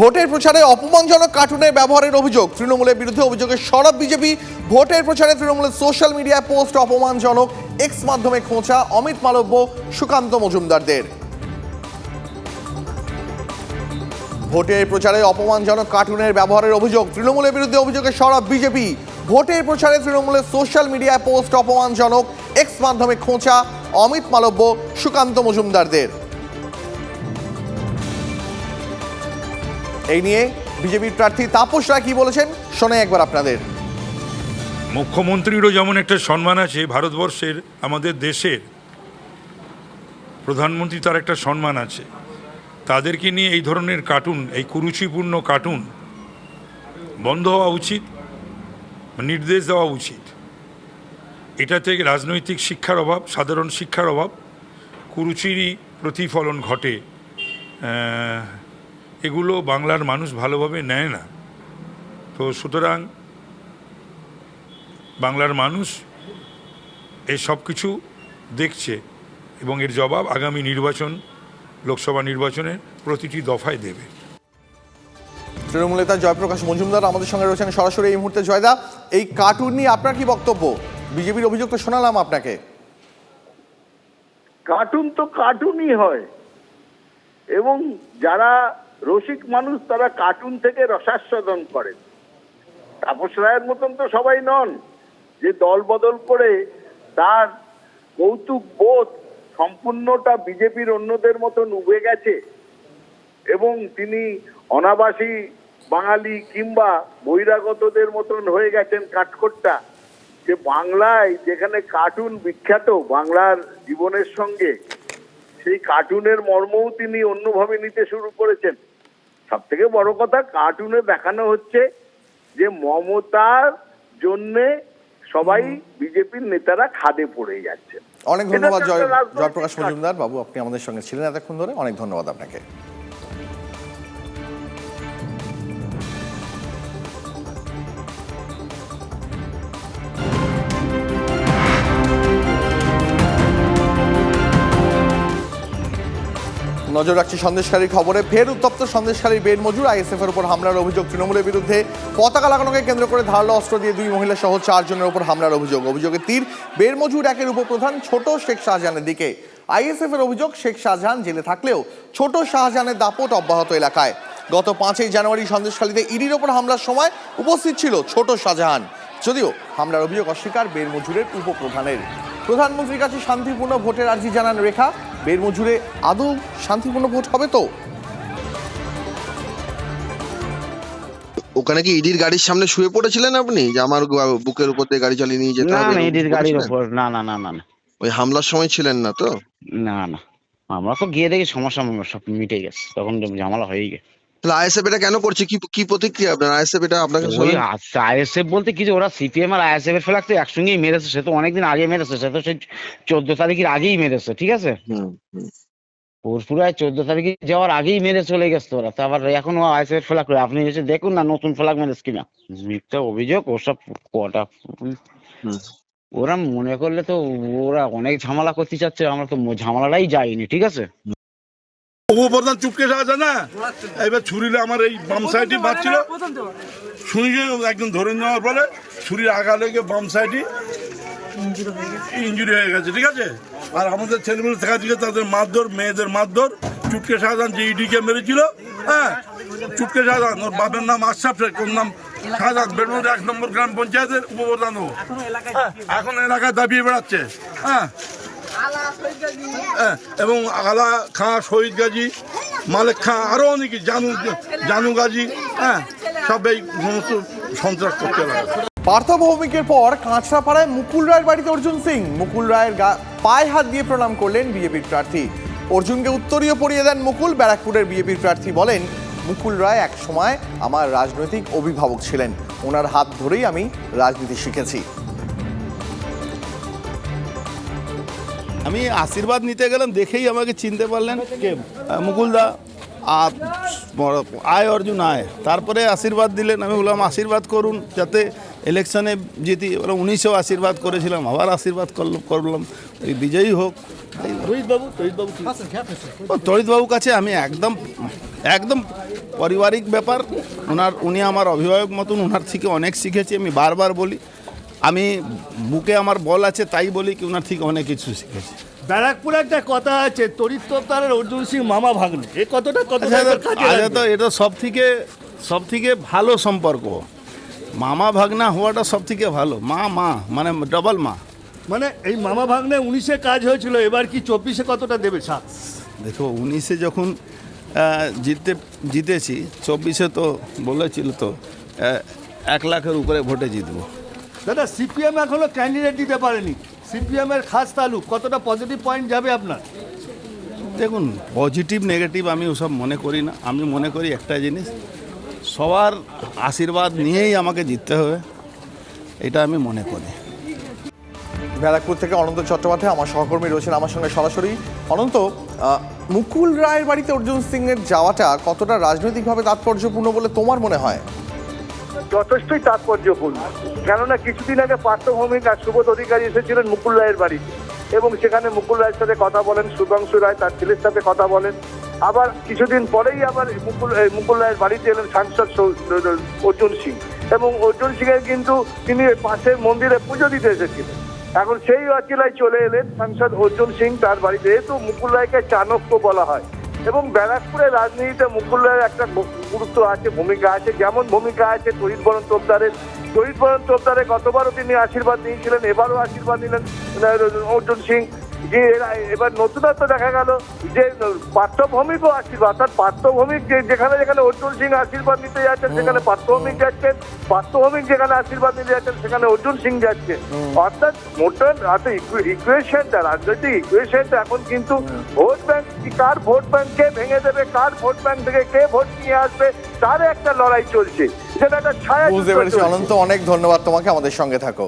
ভোটের প্রচারে অপমানজনক কার্টুনের ব্যবহারের অভিযোগ। তৃণমূলের বিরুদ্ধে অভিযোগের সরব বিজেপি। ভোটের প্রচারে তৃণমূলের সোশ্যাল মিডিয়ায় পোস্ট অপমানজনক। এক্স মাধ্যমে খোঁচা অমিত মালব্য, সুকান্ত মজুমদারদের। ভোটের প্রচারে অপমানজনক কার্টুনের ব্যবহারের অভিযোগ। তৃণমূলের বিরুদ্ধে অভিযোগের সরব বিজেপি। ভোটের প্রচারে তৃণমূলের সোশ্যাল মিডিয়ায় পোস্ট অপমানজনক। এক্স মাধ্যমে খোঁচা অমিত মালব্য, সুকান্ত মজুমদারদের। এই নিয়ে বিজেপির প্রার্থী তাপস রায় কি বলেছেন শোনে একবার আপনাদের। মুখ্যমন্ত্রীরও যেমন একটা সম্মান আছে, ভারতবর্ষের, আমাদের দেশের, প্রধানমন্ত্রী তার একটা সম্মান আছে। তাদেরকে নিয়ে এই ধরনের কার্টুন, এই কুরুচিপূর্ণ কার্টুন বন্ধ হওয়া উচিত, নির্দেশ দেওয়া উচিত। এটা থেকে রাজনৈতিক শিক্ষার অভাব, সাধারণ শিক্ষার অভাব, কুরুচিরই প্রতিফলন ঘটে এগুলো বাংলার মানুষ ভালোভাবে নেয় না। তো সুতরাং বাংলার মানুষ এই সব কিছু দেখছে এবং এর জবাব আগামী নির্বাচন লোকসভা নির্বাচনে প্রতিটি দফায় দেবে। তৃণমূল নেতা জয়প্রকাশ মজুমদার আমাদের সঙ্গে রয়েছেন সরাসরি এই মুহূর্তে। জয়দা এই কার্টুন নিয়ে আপনার কি বক্তব্য? বিজেপির অভিযোগ তো শোনালাম আপনাকে। কার্টুন তো কার্টুনই হয়। এবং যারা রসিক মানুষ তারা কার্টুন থেকে রসাস্বাদন করেন তাপস রায়ের মতন তো সবাই নন, যে দল বদল করে তার কৌতুক বোধ সম্পূর্ণটা বিজেপির অন্যদের মতন উবে গেছে এবং তিনি অনাবাসী বাঙালি কিংবা বহিরাগতদের মতন হয়ে গেছেন কাঠখোট্টা। যে বাংলায় যেখানে কার্টুন বিখ্যাত বাংলার জীবনের সঙ্গে, সেই কার্টুনের মর্মও তিনি অন্যভাবে নিতে শুরু করেছেন। সব থেকে বড় কথা কার্টুনে দেখানো হচ্ছে যে মমতার জন্যে সবাই বিজেপির নেতারা খাদে পড়ে যাচ্ছে। অনেক ধন্যবাদ জয় জয়প্রকাশ মজুমদার। বাবু আপনি আমাদের সঙ্গে ছিলেন এতক্ষণ ধরে। অনেক ধন্যবাদ আপনাকে। নজর রাখছি সন্দেশকারীর খবরে। ফের উত্তপ্ত সন্দেশকারীর বেড মজুর আইএসএফ এর উপর হামলার অভিযোগ তৃণমূলের বিরুদ্ধে। পতাকা লাগানোকে কেন্দ্র করে ধারালো অস্ত্র দিয়ে দুই মহিলা সহ চারজনের উপর হামলার অভিযোগ। অভিযোগের তীর বের মজুর একের উপপ্রধান ছোট শেখ শাহজাহানের দিকে। আইএসএফ এর অভিযোগ, শেখ শাহজাহান জেলে থাকলেও ছোট শাহজাহানের দাপট অব্যাহত এলাকায়। গত পাঁচই জানুয়ারি সন্দেশখালীতে ইডির ওপর হামলার সময় উপস্থিত ছিল ছোট শাহজাহান। যদিও হামলার অভিযোগ অস্বীকার বের মজুরের উপপ্রধানের। প্রধানমন্ত্রীর কাছে শান্তিপূর্ণ ভোটের আর্জি জানান রেখা। বের মজুরে আদৌ শান্তিপূর্ণ ভোট হবে তো? ওখানে কি ইডির গাড়ির সামনে শুয়ে পড়েছিলেন আপনি? যে আমার বুকের উপর দিয়ে গাড়ি চালিয়ে নিয়ে যেতে হবে না ইডির গাড়ির উপর না না না না না। ওই হামলার সময় ছিলেন না তো? না না। আমরা তো গিয়ে দেখি সমস্যা সব মিটে গেছে। তখন তো ঝামেলা হয়ে গেছে। তাহলে আইএসএফ এটা কেন করছে? কি কি প্রতিক্রিয়া আপনার? আইএসএফ এটা আপনাকে ওই আইএসএফ বলতে কিছু ওরা সিপিএম আর আইএসএফ এর ফ্ল্যাগ তো একসঙ্গেই মেরেছে। সে তো অনেকদিন আগে মেরেছে। সে তো সেই চোদ্দ তারিখের আগেই মেরেছে ঠিক আছে। পুরপুরায় চোদ্দ তারিখে যাওয়ার আগেই মেরে চলে গেছে ওরা। তারপর এখনও আইএসএফ ফ্ল্যাগ করে। আপনি এসে দেখুন না নতুন ফ্ল্যাগ মেরেছে কিনা। মিথ্যা অভিযোগ ওসব কটা হুম। ওরা মনে করলে তো ওরা অনেক ঝামেলা করতে চাচ্ছে। আমরা তো ঝামেলাটাই যাইনি ঠিক আছে? উপপ্রধান চুপকে আছে না? এবার ছুরিলে আমার এই বাম সাইডে বাঁচছিল। শুনি যে একজন ধরে নেওয়ার পরে ছুরির আগা লেগে বাম সাইডে ইঞ্জুরি হয়ে গেছে ঠিক আছে? আর আমাদের ছেলেমেয়ে দেখা দিকে তাদের মারধর মেয়েদের মারধর চুটকে শাহজাহান যে ইডিকে মেরেছিল হ্যাঁ? চুটকে শাহজাহান ওর বাপের নাম আশরাফ শেখ ওর নাম শাহজাহান বেরমুর এক নম্বর গ্রাম পঞ্চায়েতের উপপ্রধান হ্যাঁ, এখন এলাকায় দাবিয়ে বেড়াচ্ছে হ্যাঁ হ্যাঁ, এবং আলা খাঁ শহীদ গাজী মালেক খাঁ আরও অনেকে জানু জানু গাজী হ্যাঁ সব এই সমস্ত সন্ত্রাস করতে লাগে পার্থ ভৌমিকের পর কাঁচরাপাড়ায় মুকুল রায়ের বাড়িতে অর্জুন সিং। মুকুল রায়ের গা- পায়ে হাত দিয়ে প্রণাম করলেন বিজেপির প্রার্থী। অর্জুনকে উত্তরীয় পরিয়ে দেন মুকুল। ব্যারাকপুরের বিজেপির প্রার্থী বলেন মুকুল রায় এক সময় আমার রাজনৈতিক অভিভাবক ছিলেন। ওনার হাত ধরেই আমি রাজনীতি শিখেছি। আমি আশীর্বাদ নিতে গেলাম দেখেই আমাকে চিনতে পারলেন কে? মুকুলদা আর আয় অর্জুন আয়। তারপরে আশীর্বাদ দিলেন আমি বললাম আশীর্বাদ করুন যাতে ইলেকশনে জিতি ওরা উনিশেও আশীর্বাদ করেছিলাম আবার আশীর্বাদ করলাম করলাম। এই বিজয়ী হোক। তরিতবাবু তরিতবাবুর কাছে আমি একদম একদম পারিবারিক ব্যাপার। ওনার উনি আমার অভিভাবক মতন ওনার থেকে অনেক শিখেছি আমি বারবার বলি। আমি বুকে আমার বল আছে তাই বলি কি ওনার থেকে অনেক কিছু শিখেছি। ব্যারাকপুরে একটা কথা আছে তরিত তোপদারের অর্জুন সিং মামা ভাগ্নে। কথাটা কতটা আচ্ছা এবার কাজে আচ্ছা লাগবে? তো এটা সব থেকে সব থেকে ভালো সম্পর্ক। মামা ভাগনা হওয়াটা সব থেকে ভালো। মা মা মানে ডবল মা। মানে এই মামা ভাগ্নে উনিশে কাজ হয়েছিল এবার কি চব্বিশে কতটা দেবে? সাত। দেখো উনিশে যখন জিততে জিতেছি চব্বিশে তো বলেছিল তো এক লাখের উপরে ভোটে জিতবো। দাদা সিপিএম এখনও ক্যান্ডিডেট দিতে পারেনি। সিপিএম এর খাস তালুক কতটা পজিটিভ পয়েন্ট যাবে আপনার? দেখুন পজিটিভ নেগেটিভ আমি ওসব মনে করি না। আমি মনে করি একটা জিনিস সবার আশীর্বাদ নিয়েই আমাকে জিততে হবে এটা আমি মনে করি। ব্যারাকপুর থেকে অনন্ত চট্টোপাধ্যায় আমার সহকর্মী রয়েছেন আমার সঙ্গে সরাসরি। অনন্ত মুকুল রায়ের বাড়িতে অর্জুন সিং এর যাওয়াটা কতটা রাজনৈতিকভাবে তাৎপর্যপূর্ণ বলে তোমার মনে হয়? যথেষ্টই তাৎপর্যপূর্ণ। কেননা কিছুদিন আগে পার্থভৌমিক আর সুবোধ অধিকারী এসেছিলেন মুকুল রায়ের বাড়িতে এবং সেখানে মুকুল রায়ের সাথে কথা বলেন সুধাংশু রায় তার ছেলের সাথে কথা বলেন। আবার কিছুদিন পরেই আবার মুকুল মুকুল রায়ের বাড়িতে এলেন সাংসদ অর্জুন সিং। এবং অর্জুন সিং এর কিন্তু তিনি পাশের মন্দিরে পুজো দিতে এসেছিলেন। এখন সেই অচিলায় চলে এলেন সাংসদ অর্জুন সিং তার বাড়িতে। যেহেতু মুকুল রায়কে চাণক্য বলা হয় এবং ব্যারাকপুরের রাজনীতিতে মুকুলের একটা গুরুত্ব আছে, ভূমিকা আছে। যেমন ভূমিকা আছে তহিদ বরণ তোপদারের। তহিদ বরণ তোপদারের গতবারও তিনি আশীর্বাদ নিয়েছিলেন, এবারও আশীর্বাদ নিলেন, অর্জুন সিং। যে এরা- এবার নতুনত্ব দেখা গেল যে পার্থভৌমিকও আশীর্বাদ অর্থাৎ পার্থভৌমিক যেখানে যেখানে অর্জুন সিং আশীর্বাদ নিতে যাচ্ছেন সেখানে পার্থভৌমিক যাচ্ছেন পার্থভৌমিক যেখানে আশীর্বাদ নিতে যাচ্ছেন সেখানে অর্জুন সিং যাচ্ছে অর্থাৎ মোটর অর্থাৎ ইকুয়েশনটা রাজনৈতিক ইকুয়েশনটা এখন কিন্তু ভোট ব্যাংক কার ভোট ব্যাংক কে ভেঙে দেবে কার ভোট ব্যাংক থেকে কে ভোট নিয়ে আসবে তার একটা লড়াই চলছে। সেটা একটা ছায়া বুঝতে পেরেছি অনন্ত অনেক ধন্যবাদ তোমাকে আমাদের সঙ্গে থাকো।